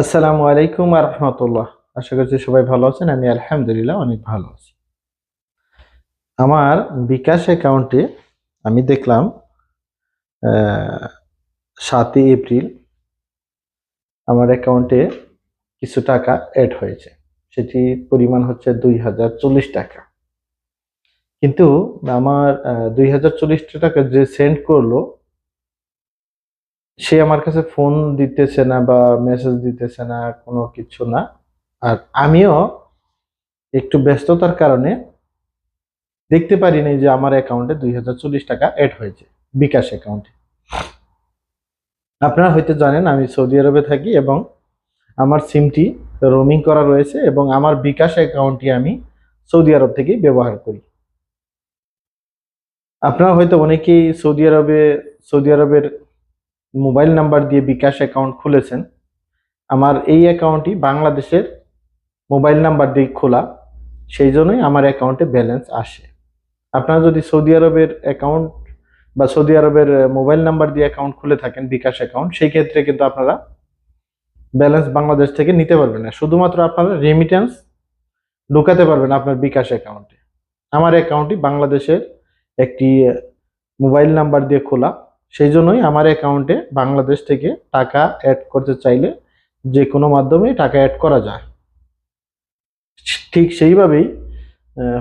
আসসালামু আলাইকুম আর রহমতুল্লাহ। আশা করছি সবাই ভালো আছেন, আমি আলহামদুলিল্লাহ অনেক ভালো আছি। আমার বিকাশ অ্যাকাউন্টে আমি দেখলাম সাতই এপ্রিল আমার অ্যাকাউন্টে কিছু টাকা অ্যাড হয়েছে। সেটির পরিমাণ হচ্ছে দুই হাজার চল্লিশ টাকা। কিন্তু আমার দুই হাজার চল্লিশ টাকা যে সেন্ড করল সে আমার কাছে ফোন দিতেছে না বা মেসেজ দিতেছে না, কোনো কিছু না। আর আমিও একটু ব্যস্ততার কারণে দেখতে পারিনি যে আমার অ্যাকাউন্টে দুই হাজার চল্লিশ টাকা অ্যাড হয়েছে, বিকাশ অ্যাকাউন্টে আপনারা হয়তো জানেন, আমি সৌদি আরবে থাকি এবং আমার সিমটি রোমিং করা রয়েছে এবং আমার বিকাশ অ্যাকাউন্টটি আমি সৌদি আরব থেকেই ব্যবহার করি। আপনারা হয়তো অনেকেই সৌদি আরবে, সৌদি আরবের মোবাইল নাম্বার দিয়ে বিকাশ অ্যাকাউন্ট খুলেছেন। আমার এই অ্যাকাউন্টটি বাংলাদেশের মোবাইল নাম্বার দিয়ে খোলা, সেই জন্যই আমার অ্যাকাউন্টে ব্যালেন্স আসে। আপনারা যদি সৌদি আরবের অ্যাকাউন্ট বা সৌদি আরবের মোবাইল নাম্বার দিয়ে অ্যাকাউন্ট খুলে থাকেন, বিকাশ অ্যাকাউন্ট, সেই ক্ষেত্রে কিন্তু আপনারা ব্যালেন্স বাংলাদেশ থেকে নিতে পারবেন না। শুধুমাত্র আপনারা রেমিটেন্স ঢুকাতে পারবেন আপনার বিকাশ অ্যাকাউন্টে। আমার অ্যাকাউন্টটি বাংলাদেশের একটি মোবাইল নাম্বার দিয়ে খোলা। সেই জন্যই আমার অ্যাকাউন্টে বাংলাদেশ থেকে টাকা অ্যাড করতে চাইলে যে কোনো মাধ্যমে টাকা অ্যাড করা যায়। ঠিক সেইভাবেই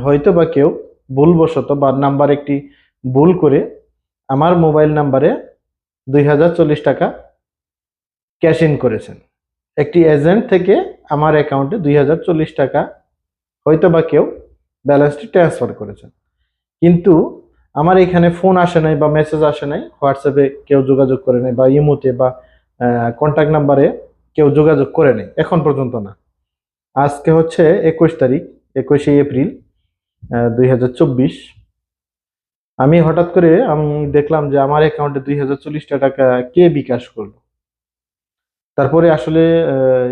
হয়তো বা কেউ ভুলবশত বা নাম্বার একটি ভুল করে আমার মোবাইল নাম্বারে দুই হাজার চল্লিশ টাকা ক্যাশ ইন করেছেন। একটি এজেন্ট থেকে আমার অ্যাকাউন্টে দুই হাজার চল্লিশ টাকা হয়তো বা কেউ ব্যালেন্সটি ট্রান্সফার করেছেন। কিন্তু আমার এখানে ফোন আসে নাই বা মেসেজ আসে নাই হোয়াটসঅ্যাপে কেউ যোগাযোগ করে নাই বা ইমোতে বা কন্ট্যাক্ট নাম্বারে কেউ যোগাযোগ করে নেই, এখন পর্যন্ত না। আজকে হচ্ছে একুশ তারিখ, একুশে এপ্রিল দুই হাজার চব্বিশ। আমি হঠাৎ করে আমি দেখলাম যে আমার অ্যাকাউন্টে দুই টাকা কে বিকাশ করল? তারপরে আসলে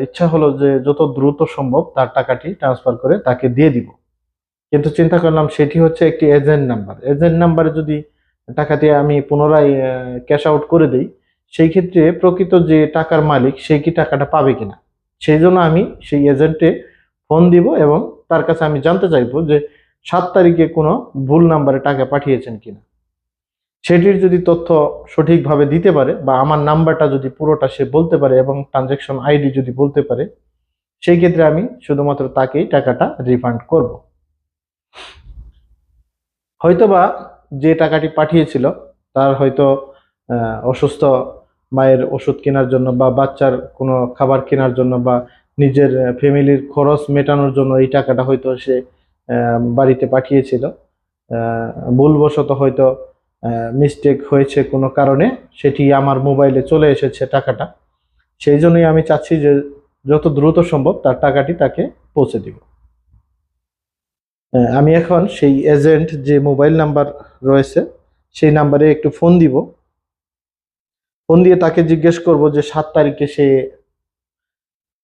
ইচ্ছা হলো যে যত দ্রুত সম্ভব তার টাকাটি ট্রান্সফার করে তাকে দিয়ে দিব। কিন্তু চিন্তা করলাম সেটি হচ্ছে একটি এজেন্ট নাম্বার এজেন্ট নাম্বারে যদি টাকাটি আমি পুনরায় ক্যাশ আউট করে দিই, সেই ক্ষেত্রে প্রকৃত যে টাকার মালিক, সে কি টাকাটা পাবে কিনা? সেই জন্য আমি সেই এজেন্টে ফোন দিব এবং তার কাছে আমি জানতে চাইব যে সাত তারিখে কোনো ভুল নাম্বারে টাকা পাঠিয়েছেন কিনা। সেটির যদি তথ্য সঠিকভাবে দিতে পারে বা আমার নাম্বারটা যদি পুরোটা সে বলতে পারে এবং ট্রানজ্যাকশন আইডি যদি বলতে পারে, সেই ক্ষেত্রে আমি শুধুমাত্র তাকেই টাকাটা রিফান্ড করব। হয়তোবা যে টাকাটি পাঠিয়েছিল, তার হয়তো অসুস্থ মায়ের ওষুধ কেনার জন্য বা বাচ্চার কোনো খাবার কেনার জন্য বা নিজের ফ্যামিলির খরচ মেটানোর জন্য এই টাকাটা হয়তো সে বাড়িতে পাঠিয়েছিল। ভুলবশত হয়তো মিস্টেক হয়েছে কোনো কারণে, সেটি আমার মোবাইলে চলে এসেছে টাকাটা। সেই জন্যই আমি চাচ্ছি যে যত দ্রুত সম্ভব তার টাকাটি তাকে পৌঁছে দিব। আমি এখন সেই এজেন্ট যে মোবাইল নাম্বার রয়েছে সেই নাম্বারে একটু ফোন দিব। ফোন দিয়ে তাকে জিজ্ঞেস করব যে সাত তারিখে সে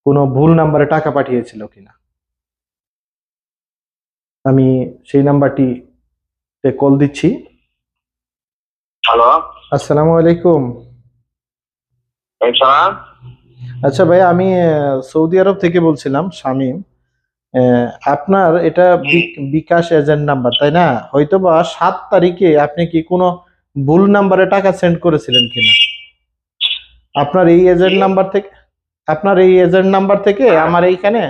কোনো ভুল নাম্বারে টাকা পাঠিয়েছিল কিনা। আমি সেই নাম্বারটি কল দিচ্ছি। হ্যালো আসসালামু আলাইকুম। আচ্ছা ভাই আমি সৌদি আরব থেকে বলছিলাম শামীম। আপনার এটা বিকাশ এজেন্ট নাম্বার তাই না? হয়তো বা সাত তারিখে আপনি কি কোনো ভুল নাম্বারে টাকা সেন্ড করেছিলেন কিনা? আপনার এই এজেন্ট নাম্বার থেকে আপনার এই এজেন্ট নাম্বার থেকে আমার এইখানে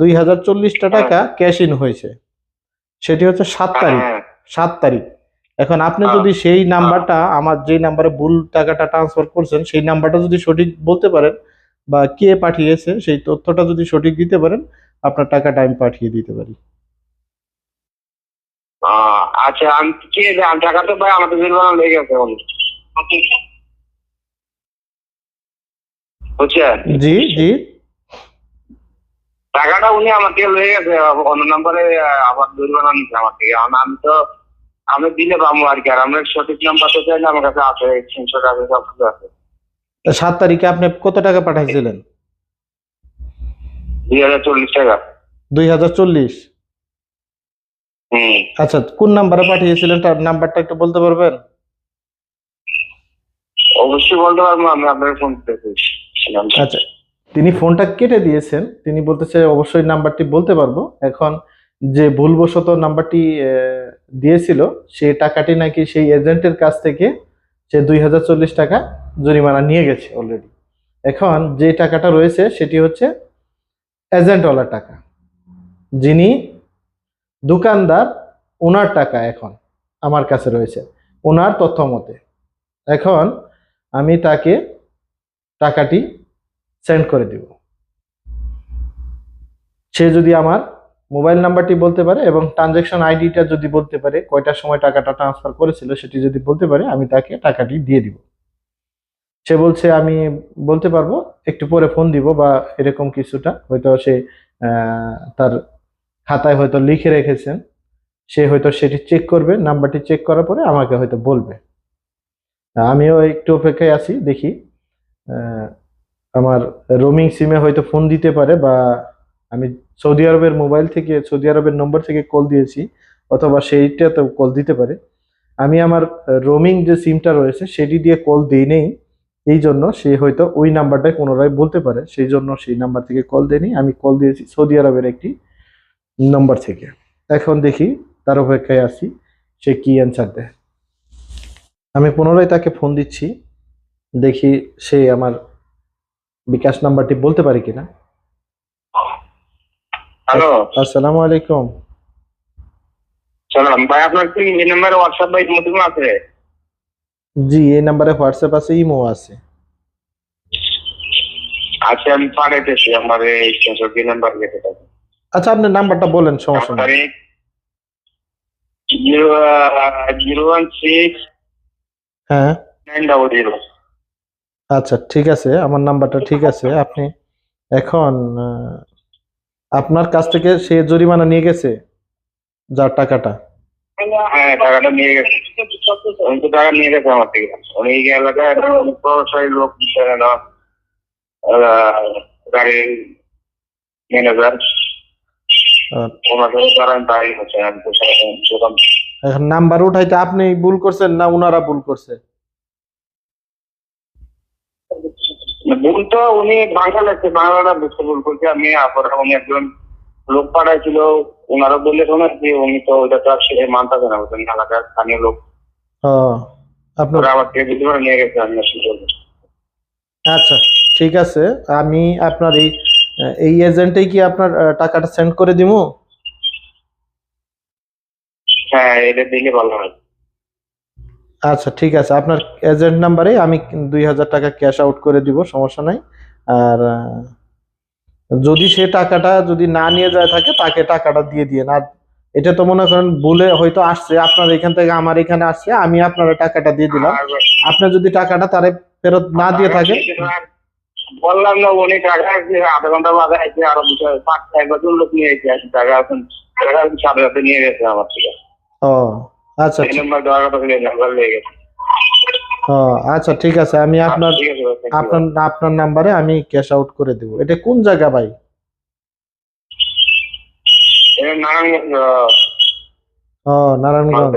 দুই হাজার চল্লিশটা টাকা ক্যাশ ইন হয়েছে। সেটি হচ্ছে সাত তারিখ হ্যাঁ সাত তারিখ। এখন আপনি হ্যাঁ। যদি সেই নাম্বারটা আমার যে নাম্বারে ভুল টাকাটা ট্রান্সফার করছেন সেই নাম্বারটা যদি সঠিক বলতে পারেন বা কে পাঠিয়েছে সেই তথ্যটা যদি সঠিক দিতে পারেন আপনার টাকাটা আমি পাঠিয়ে দিতে পারি। আচ্ছা আমি কে টাকা তো ভাই আমাদের লেগে গেছে বুঝছেন? জি জি। টাকাটা উনি আমার থেকে লেগে গেছে অন্য নম্বরে আবার জরিমানা নিচ্ছে আমার থেকে আমি তো আমি দিলে পাবো আর কি আর আমরা সঠিক নাম্বার তো চাইলে আমার কাছে আছে স্ক্রিনশট আছে সব কিছু আছে। তা সাত তারিখে আপনি কত টাকা পাঠাইছিলেন? দুই হাজার চল্লিশ টাকা। দুই হাজার চল্লিশ? আচ্ছা কোন নাম্বারে পাঠিয়েছিলেন? তার নাম্বারটা একটু বলতে পারবেন? অবশ্যই বলতে পারব আমি আপনার ফোন আচ্ছা তিনি ফোনটা কেটে দিয়েছেন। তিনি বলতেছে অবশ্যই নাম্বারটি বলতে পারব। এখন যে ভুলবশত নাম্বারটি দিয়েছিল সেই টাকাটি নাকি সেই এজেন্টের কাছ থেকে সে দুই হাজার চল্লিশ টাকা জরিমানা নিয়ে গেছে অলরেডি এখন যে টাকাটা রয়েছে সেটি হচ্ছে এজেন্টওয়ালার টাকা। যিনি দোকানদার ওনার টাকা এখন আমার কাছে রয়েছে ওনার তথ্য মতে। এখন আমি তাকে টাকাটি সেন্ড করে দিব। সে যদি আমার মোবাইল নাম্বারটি বলতে পারে এবং ট্রানজ্যাকশন আইডিটা যদি বলতে পারে, কয়টার সময় টাকাটা ট্রান্সফার করেছিল সেটি যদি বলতে পারে, আমি তাকে টাকাটি দিয়ে দিব। সে বলছে, আমি বলতে পারব, একটু পরে ফোন দিব বা এরকম কিছুটা। হয়তো সে তার খাতায় হয়তো লিখে রেখেছেন। সে হয়তো সেটি চেক করবে, নাম্বারটি চেক করার পরে আমাকে হয়তো বলবে। আমিও একটু অপেক্ষায় আছি, দেখি আমার রোমিং সিমে হয়তো ফোন দিতে পারে বা আমি সৌদি আরবের মোবাইল থেকে, সৌদি আরবের নম্বর থেকে কল দিয়েছি, অথবা সেইটাতে কল দিতে পারে। আমি আমার রোমিং যে সিমটা রয়েছে, সেটি দিয়ে কল দিই নেই। এই জন্য সে হয়তো ওই নাম্বারটাই পুনরায় বলতে পারে। সেই জন্য সেই নাম্বার থেকে কল দেয়নি। আমি কল দিয়েছি সৌদি আরবের একটি নম্বর থেকে। এখন দেখি তার অপেক্ষায় আছি সে কি অ্যান্সার দেয়। আমি পুনরায় তাকে ফোন দিচ্ছি দেখি সে আমার বিকাশ নাম্বারটি বলতে পারে কিনা। হ্যালো আসসালামু আলাইকুম। সালাম ভাই আপনার কি এই নাম্বারে হোয়াটসঅ্যাপ বা ইমো আছে? জি এই নাম্বারে হোয়াটসঅ্যাপ আছে ইমো আছে। আচ্ছা আমি পাঠাইতেছি আমার এই চৌষট্টি নাম্বার কেটে থাকি আচ্ছা আপনার নাম্বারটা বলেন সমস্যা নেই। জিরো জিরো ওয়ান সিক্স হ্যাঁ। Nine double zero. আচ্ছা ঠিক আছে আমার নাম্বারটা ঠিক আছে আপনি এখন আপনার কাছ থেকে সে জরিমানা নিয়ে গেছে যার টাকাটা। হ্যাঁ টাকাটা নিয়ে গেছে। উনি তো টাকা নিয়ে গেছে আমার থেকে। উনি এই এলাকায় প্রভাবশালী লোক বিষয় না গাড়ির ম্যানেজার। এখন নাম্বার উঠাইতে আপনি ভুল করছেন না ওনারা ভুল করছে? ভুল তো উনি বাংলা লাগছে বাংলাটা বুঝতে ভুল করছে। আমি আবার উনি একজন লোক পাঠাইছিল ওনারা বললে শোনা যে উনি তো ওইটা তো আর সে মানতে না ওদের এলাকার স্থানীয় লোক। আপনার থেকে বুঝতে পারে নিয়ে গেছে আমি আচ্ছা ঠিক আছে আমি আপনার এই এই এজেন্টেই কি আপনার টাকাটা সেন্ড করে দিবো হ্যাঁ এটা দিলে ভালো হয়। আচ্ছা ঠিক আছে আপনার এজেন্ট নাম্বারে আমি দুই হাজার টাকা ক্যাশ আউট করে দিব সমস্যা নাই। আর যদি সে টাকাটা যদি না নিয়ে যায় থাকে তাকে টাকাটা দিয়ে দিয়ে আর এটা তো মনে করেন ভুলে হয়তো আসছে আপনার এখান থেকে আমার এখানে আসছে আমি আপনার টাকাটা দিয়ে দিলাম। আর আপনি যদি টাকাটা তারে ফেরত না দিয়ে থাকেন। বললাম না উনি টাকা আধা ঘণ্টা বাদে আছে আরও পাঁচ ছয় বছর লোক নিয়ে গেছে টাকা এখন টাকা সাথে সাথে নিয়ে গেছে আমার থেকে। ও আচ্ছা এই নাম্বার দেওয়ার কথা বলে লেগে গেছে। আচ্ছা ঠিক আছে আমি আপনার thank you. আপনার আপনার নাম্বারে আমি ক্যাশ আউট করে দেব। এটা কোন জায়গা ভাই? নারায়ণগঞ্জ ও নারায়ণগঞ্জ।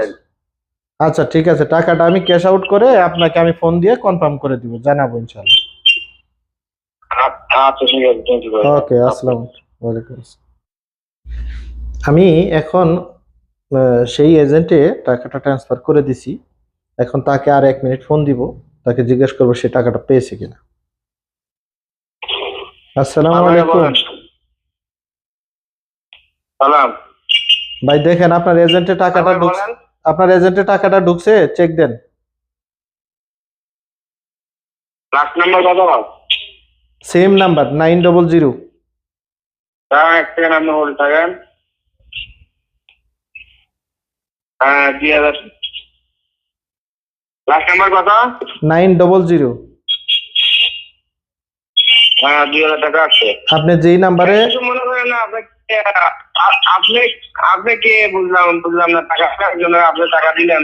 আচ্ছা ঠিক আছে টাকাটা আমি ক্যাশ আউট করে আপনাকে আমি ফোন দিয়ে কনফার্ম করে দিব জানাব আচ্ছা ইউ ওকে আসসালাম ওয়ালাইকুম আমি এখন সেই এজেন্টে টাকাটা ট্রান্সফার করে দিছি। এখন তাকে আর এক মিনিট ফোন দিব তাকে জিজ্ঞেস করব সে টাকাটা পেয়েছে কিনা। আসসালামু আলাইকুম। সালাম। ভাই দেখেন আপনার এজেন্টে টাকাটা আবার আপনার এজেন্টে টাকাটা ঢুকছে চেক দেন। লাস্ট নাম্বার কত same number nine double zero হ্যাঁ এক সেকেন্ড আপনি হোল্ড থাকেন। হ্যাঁ দুই হাজার লাস্ট নাম্বার কত? Nine double zero. হ্যাঁ টাকা আছে আপনি যেই নাম্বারে মনে করেন না আপনি আপনি কে বুঝলাম বুঝলাম না টাকা জন্য আপনি টাকা দিলেন।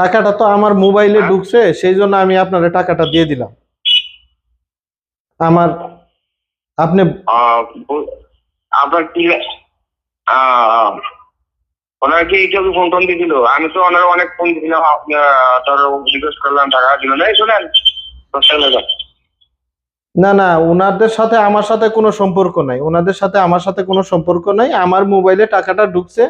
টাকাটা তো আমার মোবাইলে ঢুকছে সেই জন্য আমি আপনার টাকাটা দিয়ে দিলাম। আমার আপনি আপনার কি আহ, ওনার কি কেউ ফোন টোন দিয়েছিল আমি তো ওনার অনেক ফোন দিয়েছিলাম তার রিকোয়েস্ট করলাম টাকা দিল না শোনেন। না না ওনাদের সাথে আমার সাথে কোনো সম্পর্ক নাই। ওনাদের সাথে আমার সাথে কোনো সম্পর্ক নাই। আমার মোবাইলে টাকাটা ঢুকছে।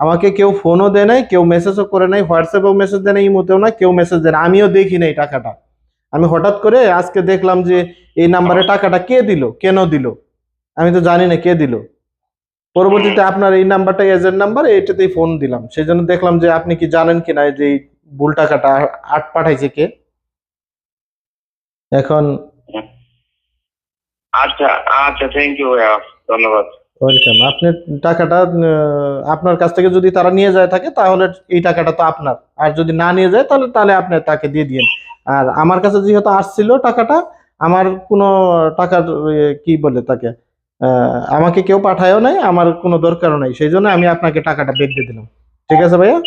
আমাকে কেউ ফোনও দেয় নাই কেউ মেসেজও করে নাই হোয়াটসঅ্যাপেও মেসেজ দেয় নাই ইমোতেও না কেউ মেসেজ দেয় না আমিও দেখি নাই টাকাটা। আমি হঠাৎ করে আজকে দেখলাম যে এই নাম্বারে টাকাটা কে দিল কেন দিল? আমি তো জানি না কে দিল। পরবর্তীতে আপনার এই নাম্বারটা এজেন্ট নাম্বার এটাতেই ফোন দিলাম। সেই জন্য দেখলাম যে আপনি কি জানেন কি কিনা যে ভুল টাকাটা আট পাঠাইছে কে? এখন আচ্ছা আচ্ছা থ্যাংক ইউ ধন্যবাদ। ওয়েলকাম আপনি টাকাটা আপনার কাছ থেকে যদি তারা নিয়ে যায় থাকে তাহলে এই টাকাটা তো আপনার। আর যদি না নিয়ে যায় তাহলে তাহলে আপনি তাকে দিয়ে দিন আর আমার কাছে যেহেতু আসছিল টাকাটা আমার কোনো টাকার কি বলে তাকে? আমাকে কেউ পাঠায়ও নাই আমার কোনো দরকারও নাই। সেই জন্য আমি আপনাকে টাকাটা বেগ দিয়ে দিলাম। ঠিক আছে ভাইয়া?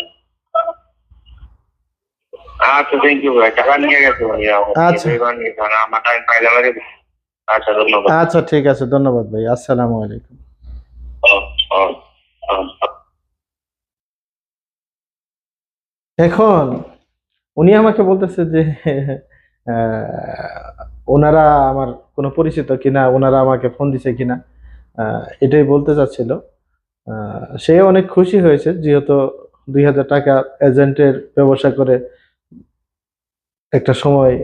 আচ্ছা থ্যাংক ইউ ভাই। টাকা নিয়ে গেছে ভাইয়া আচ্ছা। আমার টাইম আচ্ছা ধন্যবাদ। আচ্ছা ঠিক আছে ধন্যবাদ ভাই। আসসালামু আলাইকুম। এখন উনি আমাকে বলতেছে যে আহ, ওনারা আমার কোনো পরিচিত কিনা, ওনারা আমাকে ফোন দিছে কিনা এটাই বলতে চাচ্ছিল। সে অনেক খুশি হয়েছে, যেহেতু দুই হাজার টাকা এজেন্টের ব্যবসা করে একটা সময়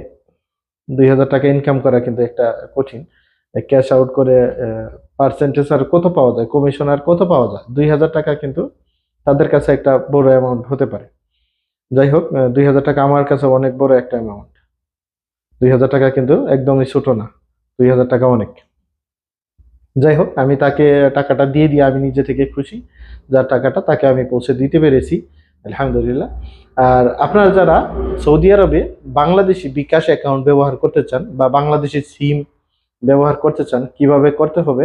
দুই হাজার টাকা ইনকাম করা কিন্তু একটা কঠিন। ক্যাশ আউট করে পার্সেন্টেজ আর কত পাওয়া যায় কমিশন আর কত পাওয়া যায়, দুই হাজার টাকা কিন্তু তাদের কাছে একটা বড় অ্যামাউন্ট হতে পারে। যাই হোক দুই হাজার টাকা আমার কাছে অনেক বড় একটা অ্যামাউন্ট দুই হাজার টাকা কিন্তু একদমই ছোট না, দুই হাজার টাকা অনেক। যাই হোক, আমি তাকে টাকাটা দিয়ে দিয়ে আমি নিজে থেকে খুশি যার টাকাটা তাকে আমি পৌঁছে দিতে পেরেছি, আলহামদুলিল্লাহ। আর আপনারা যারা সৌদি আরবে বাংলাদেশি বিকাশ অ্যাকাউন্ট ব্যবহার করতে চান বা বাংলাদেশি সিম ব্যবহার করতে চান, কীভাবে করতে হবে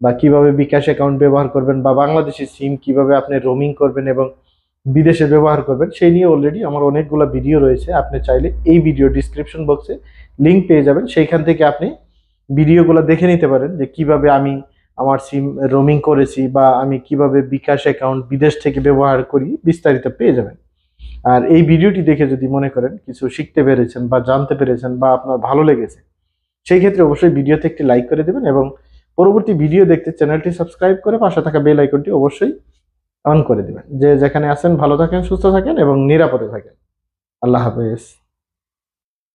বা কীভাবে বিকাশ অ্যাকাউন্ট ব্যবহার করবেন বা বাংলাদেশি সিম কীভাবে আপনি রোমিং করবেন এবং বিদেশে ব্যবহার করবেন, সেই নিয়ে অলরেডি আমার অনেকগুলো ভিডিও রয়েছে। আপনি চাইলে এই ভিডিও ডিসক্রিপশন বক্সে লিংক পেয়ে যাবেন। সেইখান থেকে আপনি ভিডিওগুলো দেখে নিতে পারেন যে কীভাবে আমি আমার সিম রোমিং করেছি বা আমি কীভাবে বিকাশ অ্যাকাউন্ট বিদেশ থেকে ব্যবহার করি বিস্তারিত পেয়ে যাবেন। আর এই ভিডিওটি দেখে যদি মনে করেন কিছু শিখতে পেরেছেন বা জানতে পেরেছেন বা আপনার ভালো লেগেছে, সেই ক্ষেত্রে অবশ্যই ভিডিওতে একটি লাইক করে দেবেন এবং পরবর্তী ভিডিও দেখতে চ্যানেলটি সাবস্ক্রাইব করে পাশে থাকা বেল আইকনটি অবশ্যই অন করে দিবেন। যে যেখানে আছেন, ভালো থাকেন, সুস্থ থাকেন এবং নিরাপদে থাকেন। আল্লাহ হাফেজ।